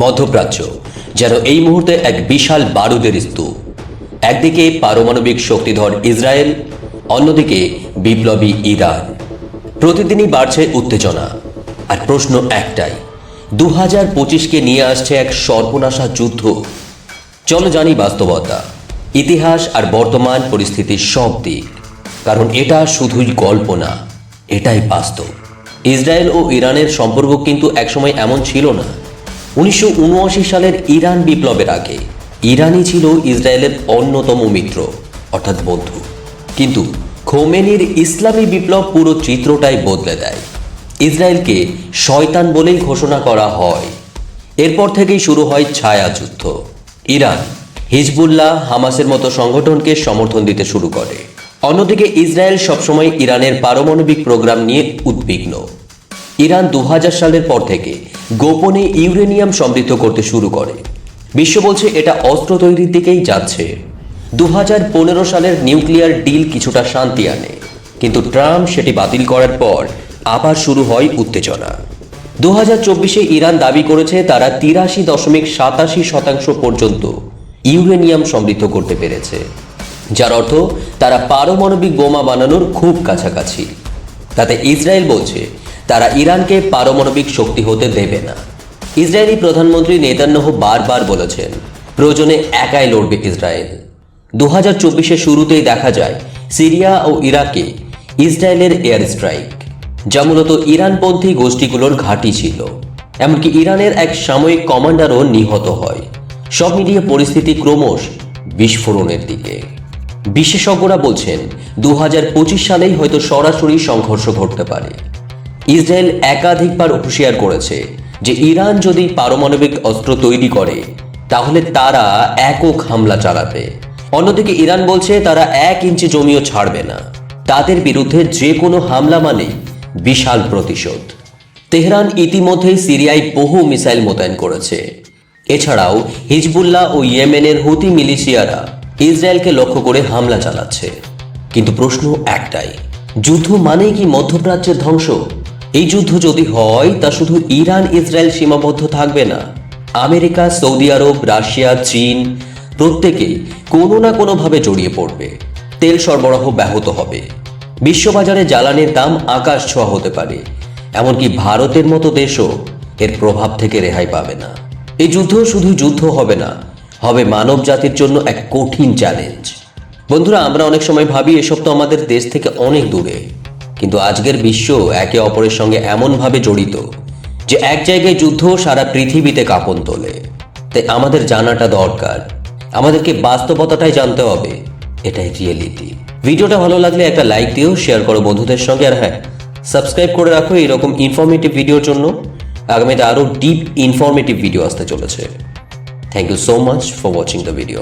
মধ্যপ্রাচ্য, যেন এই মুহূর্তে এক বিশাল বারুদের স্তূপ একদিকে পারমাণবিক শক্তিধর ইসরায়েল, অন্যদিকে বিপ্লবী ইরান। প্রতিদিনই বাড়ছে উত্তেজনা। আর প্রশ্ন একটাই দু হাজার পঁচিশকে নিয়ে আসছে এক সর্বনাশা যুদ্ধ। চলো জানি বাস্তবতা, ইতিহাস আর বর্তমান পরিস্থিতির সব দিক। কারণ এটা শুধুই গল্প না, এটাই বাস্তব। ইসরায়েল ও ইরানের সম্পর্ক কিন্তু একসময় এমন ছিল না। উনিশশো উনআশি সালের ইরান বিপ্লবের আগে, ইরানই ছিল ইসরায়েলের অন্যতম মিত্র, অর্থাৎ বন্ধু। কিন্তু খোমেনির ইসলামী বিপ্লব পুরো চিত্রটাই বদলে দেয়। ইসরায়েলকে শয়তান বলেই ঘোষণা করা হয়। এরপর থেকেই শুরু হয় ছায়াযুদ্ধ ইরান হিজবুল্লাহ হামাসের মতো সংগঠনকে সমর্থন দিতে শুরু করে। অন্যদিকে ইসরায়েল সবসময় ইরানের পারমাণবিক প্রোগ্রাম নিয়ে উদ্বিগ্ন। ইরান দু হাজার সালের পর থেকে গোপনে ইউরেনিয়াম সমৃদ্ধ করতে শুরু করে। বিশ্ব বলছে এটা অস্ত্র তৈরির দিকেই যাচ্ছে। দু হাজার পনেরো সালের নিউক্লিয়ার ডিল কিছুটা শান্তি আনে, কিন্তু ট্রাম্প সেটি বাতিল করার পর আবার শুরু হয় উত্তেজনা। দু হাজার চব্বিশে ইরান দাবি করেছে তারা তিরাশি দশমিক সাতাশি শতাংশ পর্যন্ত ইউরেনিয়াম সমৃদ্ধ করতে পেরেছে, যার অর্থ তারা পারমাণবিক বোমা বানানোর খুব কাছাকাছি। তাতে ইসরায়েল বলছে তারা ইরানকে পারমাণবিক শক্তি হতে দেবে না। ইসরায়েলি প্রধানমন্ত্রী নেতান্যাহ বারবার বলেছেন, প্রয়োজনে একাই লড়বে ইসরায়েল। দু হাজার চব্বিশের শুরুতেই দেখা যায়, সিরিয়া ও ইরাকে ইসরায়েলের এয়ার স্ট্রাইক, যা মূলত ইরানপন্থী গোষ্ঠীগুলোর ঘাঁটি ছিল। এমনকি ইরানের এক সাময়িক কমান্ডারও নিহত হয়। সব মিলিয়ে পরিস্থিতি ক্রমশ বিস্ফোরণের দিকে। বিশেষজ্ঞরা বলছেন দু হাজার পঁচিশ সালেই হয়তো সরাসরি সংঘর্ষ ঘটতে পারে। ইসরায়েল একাধিকবার হুঁশিয়ার করেছে যে ইরান যদি পারমাণবিক অস্ত্র তৈরি করে, তাহলে তারা একক হামলা চালাবে। অন্যদিকে ইরান বলছে তারা এক ইঞ্চি জমিও ছাড়বে না। তাদের বিরুদ্ধে যে কোনো হামলা মানেই বিশাল প্রতিশোধ। তেহরান ইতিমধ্যেই সিরিয়ায় বহু মিসাইল মোতায়েন করেছে। এছাড়াও হিজবুল্লাহ ও ইয়েমেনের হুতি মিলিশিয়ারা ইসরায়েলকে লক্ষ্য করে হামলা চালাচ্ছে। কিন্তু প্রশ্ন একটাই, যুদ্ধ মানেই কি মধ্যপ্রাচ্যের ধ্বংস? এই যুদ্ধ যদি হয়, তা শুধু ইরান, ইসরায়েল সীমাবদ্ধ থাকবে না। আমেরিকা, সৌদি আরব, রাশিয়া, চীন প্রত্যেকেই কোনো না কোনোভাবে জড়িয়ে পড়বে। তেল সরবরাহ ব্যাহত হবে। বিশ্ববাজারে জ্বালানির দাম আকাশ ছোঁয়া হতে পারে। এমনকি ভারতের মতো দেশও এর প্রভাব থেকে রেহাই পাবে না। এই যুদ্ধ শুধু যুদ্ধ হবে না, হবে মানব জাতির জন্য এক কঠিন চ্যালেঞ্জ বন্ধুরা, আমরা অনেক সময় ভাবি, এসব তো আমাদের দেশ থেকে অনেক দূরে। কিন্তু আজকের বিশ্ব একে অপরের সঙ্গে এমনভাবে জড়িত যে এক জায়গায় যুদ্ধ সারা পৃথিবীতে কাঁপন তোলে। তাই আমাদের জানাটা দরকার। আমাদেরকে বাস্তবতাটাই জানতে হবে। এটাই রিয়েলিটি। ভিডিওটা ভালো লাগলে একটা লাইক দিও, শেয়ার করো বন্ধুদের সঙ্গে। আর হ্যাঁ সাবস্ক্রাইব করে রাখো এরকম ইনফরমেটিভ ভিডিওর জন্য। আগামীতে আরও ডিপ ইনফরমেটিভ ভিডিও আসতে চলেছে। Thank you so much for watching the video